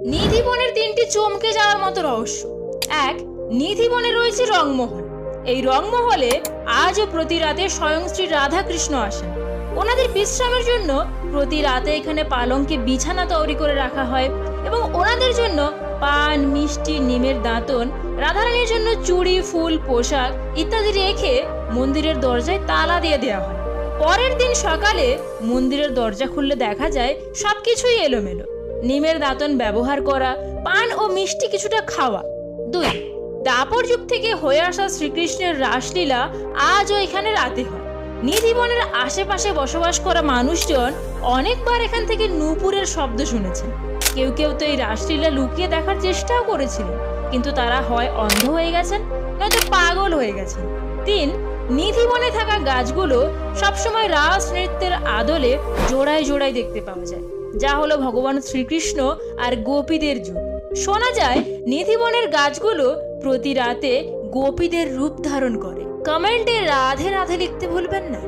নিধিবনের তিনটি চমকে যাওয়ার মতো রহস্য। এক, নিধিবনে রয়েছে রংমহল এই রংমহলে আজও প্রতি রাতে স্বয়ং শ্রী রাধাকৃষ্ণ আসেন। ওনাদের বিশ্রামের জন্য প্রতি রাতে এখানে পালঙ্কে বিছানা তৈরি করে রাখা হয় এবং ওনাদের জন্য পান, মিষ্টি, নিমের দাঁতন, রাধারানীর জন্য চুড়ি, ফুল, পোশাক ইত্যাদি রেখে মন্দিরের দরজায় তালা দিয়ে দেওয়া হয়। পরের দিন সকালে মন্দিরের দরজা খুললে দেখা যায় সবকিছুই এলোমেলো। নিমের দাঁতন ব্যবহার করা, পান ও মিষ্টি কিছুটা খাওয়া। দুই, দাপর যুগ থেকে হয়ে আসা শ্রীকৃষ্ণের রাসলীলা আজও এখানে রাতে হয়। নিধিবনের আশেপাশে বসবাস করা মানুষজন অনেকবার এখান থেকে নূপুরের শব্দ শুনেছেন। কেউ কেউ তো এই রাসলীলা লুকিয়ে দেখার চেষ্টাও করেছিলেন, কিন্তু তারা হয় অন্ধ হয়ে গেছেন, নয়তো পাগল হয়ে গেছেন। তিন, নিধিবনে থাকা গাছগুলো সবসময় রাস নৃত্যের আদলে জোড়ায় জোড়ায় দেখতে পাওয়া যায়। যা হলো ভগবান শ্রীকৃষ্ণ আর গোপীদের যুগ। শোনা যায়, নিধিবনের গাছগুলো প্রতি রাতে গোপীদের রূপ ধারণ করে। কমেন্টে রাধে রাধে লিখতে ভুলবেন না।